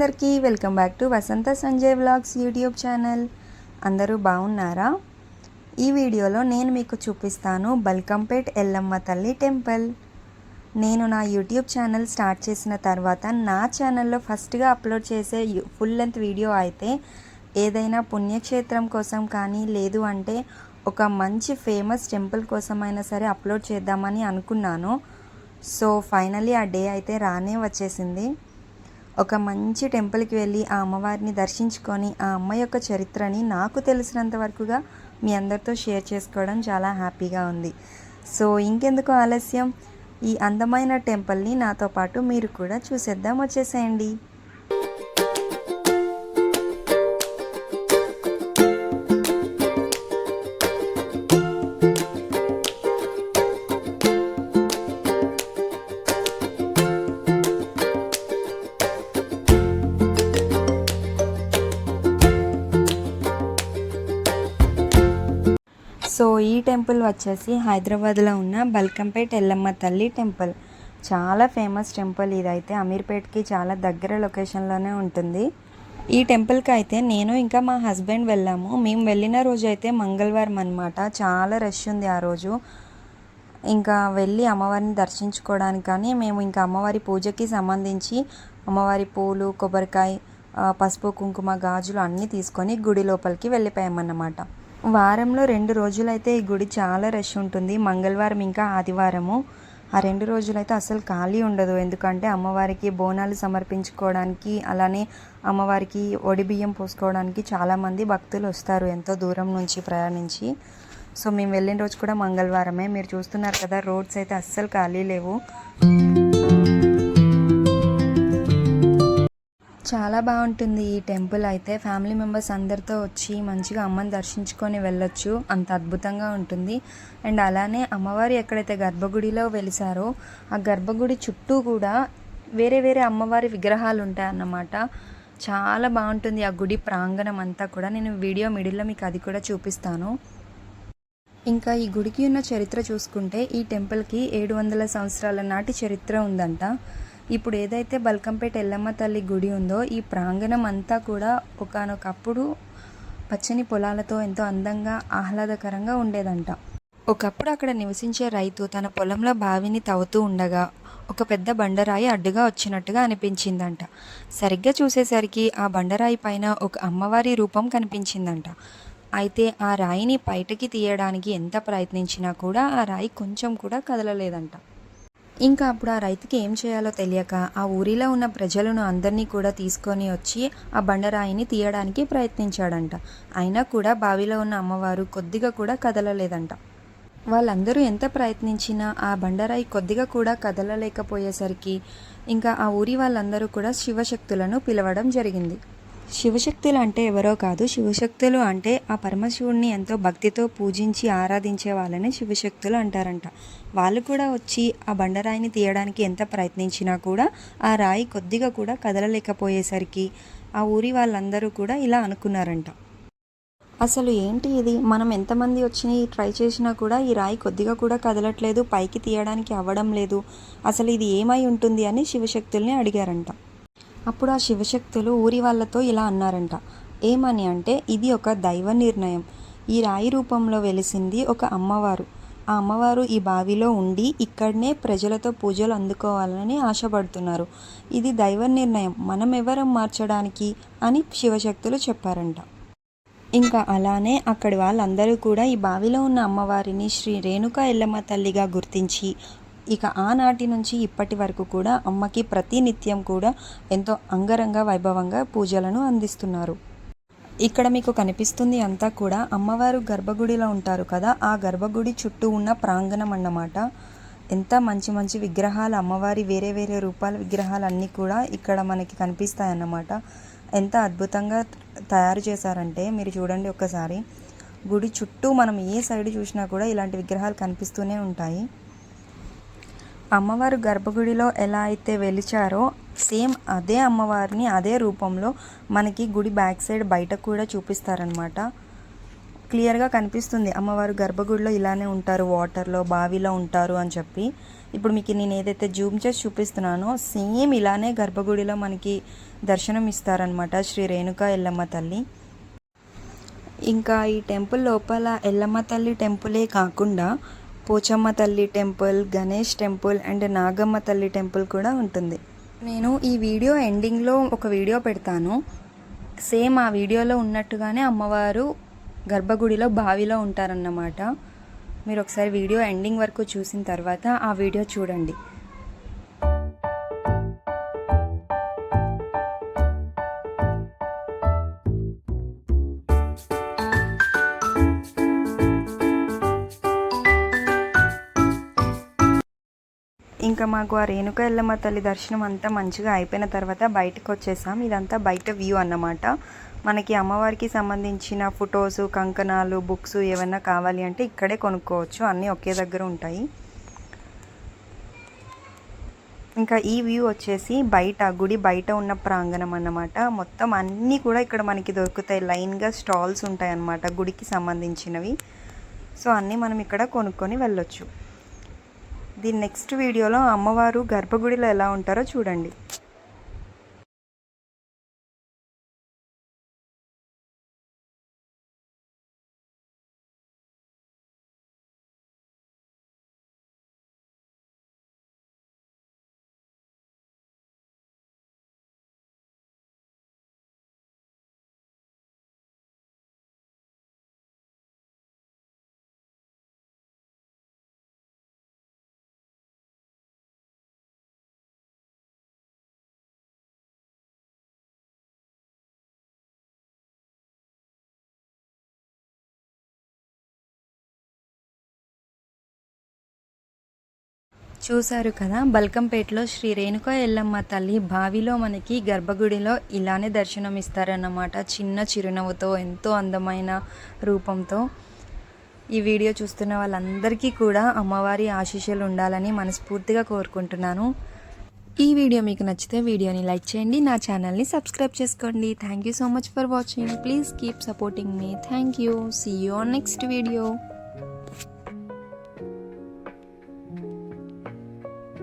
అందరికీ welcome back to Vasantha Sanjay vlogs YouTube channel. అందరూ బాగున్నారా? ఈ వీడియోలో నేను మీకు చూపిస్తాను బల్కంపేట్ ఎల్లమ్మ తల్లి టెంపుల్. నేను నా యూట్యూబ్ ఛానల్ స్టార్ట్ చేసిన తర్వాత నా ఛానల్లో ఫస్ట్గా అప్లోడ్ చేసే ఫుల్ లెంత్ వీడియో అయితే ఏదైనా పుణ్యక్షేత్రం కోసం కానీ లేదు అంటే ఒక మంచి ఫేమస్ టెంపుల్ కోసమైనా సరే అప్లోడ్ చేద్దామని అనుకున్నాను. సో ఫైనలీ ఆ డే అయితే రానే వచ్చేసింది. ఒక మంచి టెంపుల్కి వెళ్ళి ఆ అమ్మవారిని దర్శించుకొని ఆ అమ్మ యొక్క చరిత్రని నాకు తెలిసినంత వరకుగా మీ అందరితో షేర్ చేసుకోవడం చాలా హ్యాపీగా ఉంది. సో ఇంకెందుకు ఆలస్యం? ఈ అందమైన టెంపుల్ని నాతో పాటు మీరు కూడా చూసేద్దాం. వచ్చేసేయండి. సో ఈ టెంపుల్ వచ్చేసి హైదరాబాద్లో ఉన్న బల్కంపేట్ ఎల్లమ్మ తల్లి టెంపుల్. చాలా ఫేమస్ టెంపుల్ ఇదైతే. అమీర్పేట్కి చాలా దగ్గర లొకేషన్లోనే ఉంటుంది. ఈ టెంపుల్కి అయితే నేను ఇంకా మా హస్బెండ్ వెళ్ళాము. మేము వెళ్ళిన రోజు అయితే మంగళవారం అనమాట చాలా రష్ ఉంది ఆ రోజు. ఇంకా వెళ్ళి అమ్మవారిని దర్శించుకోవడానికి కానీ మేము ఇంకా అమ్మవారి పూజకి సంబంధించి అమ్మవారి పూలు కొబ్బరికాయ పసుపు కుంకుమ గాజులు అన్నీ తీసుకొని గుడి లోపలికి వెళ్ళిపోయామన్నమాట. వారంలో రెండు రోజులైతే ఈ గుడి చాలా రష్ ఉంటుంది. మంగళవారం ఇంకా ఆదివారము. ఆ రెండు రోజులైతే అసలు ఖాళీ ఉండదు. ఎందుకంటే అమ్మవారికి బోనాలు సమర్పించుకోవడానికి అలానే అమ్మవారికి ఒడిబియ్యం పోసుకోవడానికి చాలామంది భక్తులు వస్తారు ఎంతో దూరం నుంచి ప్రయాణించి. సో మేము వెళ్ళిన రోజు కూడా మంగళవారమే. మీరు చూస్తున్నారు కదా రోడ్స్ అయితే అస్సలు ఖాళీ లేవు. చాలా బాగుంటుంది ఈ టెంపుల్ అయితే. ఫ్యామిలీ మెంబర్స్ అందరితో వచ్చి మంచిగా అమ్మని దర్శించుకొని వెళ్ళొచ్చు. అంత అద్భుతంగా ఉంటుంది. అండ్ అలానే అమ్మవారి ఎక్కడైతే గర్భగుడిలో వెలిసారో ఆ గర్భగుడి చుట్టూ కూడా వేరే వేరే అమ్మవారి విగ్రహాలు ఉంటాయన్నమాట. చాలా బాగుంటుంది ఆ గుడి ప్రాంగణం అంతా కూడా. నేను వీడియో మిడిల్లో మీకు అది కూడా చూపిస్తాను. ఇంకా ఈ గుడికి ఉన్న చరిత్ర చూసుకుంటే ఈ టెంపుల్కి ఏడు వందల సంవత్సరాల నాటి చరిత్ర ఉందంట. ఇప్పుడు ఏదైతే బల్కంపేట ఎల్లమ్మ తల్లి గుడి ఉందో ఈ ప్రాంగణం అంతా కూడా ఒకానొకప్పుడు పచ్చని పొలాలతో ఎంతో అందంగా ఆహ్లాదకరంగా ఉండేదంట. ఒకప్పుడు అక్కడ నివసించే రైతు తన పొలంలో బావిని తవ్వుతూ ఉండగా ఒక పెద్ద బండరాయి అడ్డుగా వచ్చినట్టుగా అనిపించిందంట. సరిగ్గా చూసేసరికి ఆ బండరాయి పైన ఒక అమ్మవారి రూపం కనిపించిందంట. అయితే ఆ రాయిని బయటకి తీయడానికి ఎంత ప్రయత్నించినా కూడా ఆ రాయి కొంచెం కూడా కదలలేదంట. ఇంకా అప్పుడు ఆ రైతుకి ఏం చేయాలో తెలియక ఆ ఊరిలో ఉన్న ప్రజలను అందరినీ కూడా తీసుకొని వచ్చి ఆ బండరాయిని తీయడానికి ప్రయత్నించాడంట. అయినా కూడా బావిలో ఉన్న అమ్మవారు కొద్దిగా కూడా కదలలేదంట. వాళ్ళందరూ ఎంత ప్రయత్నించినా ఆ బండరాయి కొద్దిగా కూడా కదలలేకపోయేసరికి ఇంకా ఆ ఊరి వాళ్ళందరూ కూడా శివశక్తులను పిలవడం జరిగింది. శివశక్తులు అంటే ఎవరో కాదు. శివశక్తులు అంటే ఆ పరమశివుడిని ఎంతో భక్తితో పూజించి ఆరాధించే వాళ్ళని శివశక్తులు అంటారంట. వాళ్ళు కూడా వచ్చి ఆ బండరాయిని తీయడానికి ఎంత ప్రయత్నించినా కూడా ఆ రాయి కొద్దిగా కూడా కదలలేకపోయేసరికి ఆ ఊరి వాళ్ళందరూ కూడా ఇలా అనుకున్నారంట. అసలు ఏంటి ఇది? మనం ఎంతమంది వచ్చి ట్రై చేసినా కూడా ఈ రాయి కొద్దిగా కూడా కదలట్లేదు పైకి తీయడానికి అవ్వడం లేదు. అసలు ఇది ఏమై ఉంటుంది అని శివశక్తుల్ని అడిగారంట. అప్పుడు ఆ శివశక్తులు ఊరి వాళ్ళతో ఇలా అన్నారంట. ఏమని అంటే ఇది ఒక దైవ నిర్ణయం. ఈ రాయి రూపంలో వెలిసింది ఒక అమ్మవారు. ఆ అమ్మవారు ఈ బావిలో ఉండి ఇక్కడనే ప్రజలతో పూజలు అందుకోవాలని ఆశపడుతున్నారు. ఇది దైవ నిర్ణయం. మనం ఎవరం మార్చడానికి? అని శివశక్తులు చెప్పారంట. ఇంకా అలానే అక్కడి వాళ్ళందరూ కూడా ఈ బావిలో ఉన్న అమ్మవారిని శ్రీ రేణుక ఎల్లమ్మ తల్లిగా గుర్తించి ఇక ఆనాటి నుంచి ఇప్పటి వరకు కూడా అమ్మకి ప్రతినిత్యం కూడా ఎంతో అంగరంగ వైభవంగా పూజలను అందిస్తున్నారు. ఇక్కడ మీకు కనిపిస్తుంది అంతా కూడా అమ్మవారు గర్భగుడిలో ఉంటారు కదా ఆ గర్భగుడి చుట్టూ ఉన్న ప్రాంగణం అన్నమాట. ఎంత మంచి మంచి విగ్రహాలు అమ్మవారి వేరే వేరే రూపాల విగ్రహాలు అన్నీ కూడా ఇక్కడ మనకి కనిపిస్తాయి అన్నమాట. ఎంత అద్భుతంగా తయారు చేశారంటే మీరు చూడండి ఒక్కసారి గుడి చుట్టూ మనం ఏ సైడ్ చూసినా కూడా ఇలాంటి విగ్రహాలు కనిపిస్తూనే ఉంటాయి. అమ్మవారు గర్భగుడిలో ఎలా అయితే వెలిచారో సేమ్ అదే అమ్మవారిని అదే రూపంలో మనకి గుడి బ్యాక్ సైడ్ బయట కూడా చూపిస్తారనమాట క్లియర్గా కనిపిస్తుంది. అమ్మవారు గర్భగుడిలో ఇలానే ఉంటారు వాటర్లో బావిలో ఉంటారు అని చెప్పి. ఇప్పుడు మీకు నేను ఏదైతే జూమ్ చేసి చూపిస్తున్నానో సేమ్ ఇలానే గర్భగుడిలో మనకి దర్శనం ఇస్తారనమాట శ్రీ రేణుక ఎల్లమ్మ తల్లి. ఇంకా ఈ టెంపుల్ లోపల ఎల్లమ్మ తల్లి టెంపులే కాకుండా పోచమ్మ తల్లి temple Ganesh temple and Nagamma తల్లి టెంపుల్ కూడా ఉంటుంది. నేను ఈ వీడియో ఎండింగ్లో ఒక వీడియో పెడతాను. సేమ్ ఆ వీడియోలో ఉన్నట్టుగానే అమ్మవారు గర్భగుడిలో బావిలో ఉంటారన్నమాట. మీరు ఒకసారి వీడియో ఎండింగ్ వరకు చూసిన తర్వాత ఆ వీడియో చూడండి. ఇంకా మాకు ఆ రేణుక ఎల్లమ్మ తల్లి దర్శనం అంతా మంచిగా అయిపోయిన తర్వాత బయటకు వచ్చేసాం ఇదంతా బయట వ్యూ అన్నమాట. మనకి అమ్మవారికి సంబంధించిన ఫొటోస్ కంకణాలు బుక్స్ ఏమన్నా కావాలి అంటే ఇక్కడే కొనుక్కోవచ్చు. అన్నీ ఒకే దగ్గర ఉంటాయి. ఇంకా ఈ వ్యూ వచ్చేసి బయట గుడి బయట ఉన్న ప్రాంగణం అన్నమాట. మొత్తం అన్నీ కూడా ఇక్కడ మనకి దొరుకుతాయి. లైన్గా స్టాల్స్ ఉంటాయి అన్నమాట గుడికి సంబంధించినవి. సో అన్నీ మనం ఇక్కడ కొనుక్కొని వెళ్ళొచ్చు. దీని నెక్స్ట్ వీడియోలో అమ్మవారు గర్భగుడిలో ఎలా ఉంటారో చూడండి. చూశారు కదా బల్కంపేటలో శ్రీ రేణుక ఎల్లమ్మ తల్లి బావిలో మనకి గర్భగుడిలో ఇలానే దర్శనం ఇస్తారన్నమాట చిన్న చిరునవ్వుతో ఎంతో అందమైన రూపంతో. ఈ వీడియో చూస్తున్న వాళ్ళందరికీ కూడా అమ్మవారి ఆశీస్సులు ఉండాలని మనస్ఫూర్తిగా కోరుకుంటున్నాను. ఈ వీడియో మీకు నచ్చితే వీడియోని లైక్ చేయండి నా ఛానల్ని సబ్స్క్రైబ్ చేసుకోండి. Thank you so much for watching please keep supporting me thank you see you next video